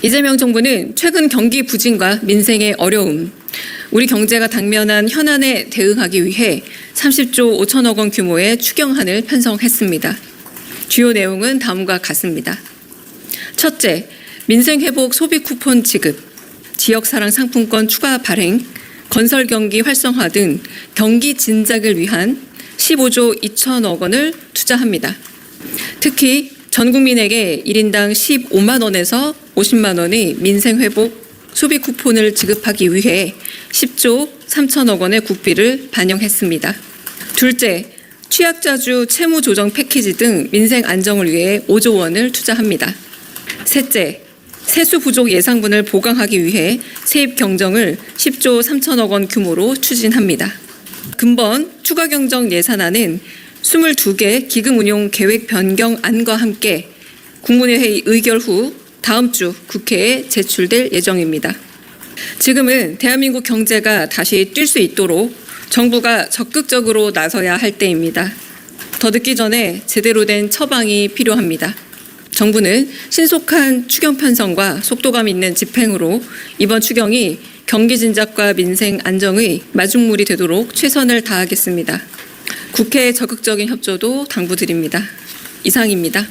이재명 정부는 최근 경기 부진과 민생의 어려움, 우리 경제가 당면한 현안에 대응하기 위해 30조 5천억 원 규모의 추경안을 편성했습니다. 주요 내용은 다음과 같습니다. 첫째, 민생 회복 소비 쿠폰 지급, 지역 사랑 상품권 추가 발행, 건설 경기 활성화 등 경기 진작을 위한 15조 2천억 원을 투자합니다. 특히 전 국민에게 1인당 15만 원에서 50만 원의 민생 회복 소비 쿠폰을 지급하기 위해 10조 3천억 원의 국비를 반영했습니다. 둘째, 취약자주 채무 조정 패키지 등 민생 안정을 위해 5조 원을 투자합니다. 셋째, 세수 부족 예상분을 보강하기 위해 세입 경정을 10조 3천억 원 규모로 추진합니다. 근본 추가 경정 예산안은 22개 기금 운용 계획 변경안과 함께 국무회의 의결 후 다음 주 국회에 제출될 예정입니다. 지금은 대한민국 경제가 다시 뛸 수 있도록 정부가 적극적으로 나서야 할 때입니다. 더 늦기 전에 제대로 된 처방이 필요합니다. 정부는 신속한 추경 편성과 속도감 있는 집행으로 이번 추경이 경기 진작과 민생 안정의 마중물이 되도록 최선을 다하겠습니다. 국회의 적극적인 협조도 당부드립니다. 이상입니다.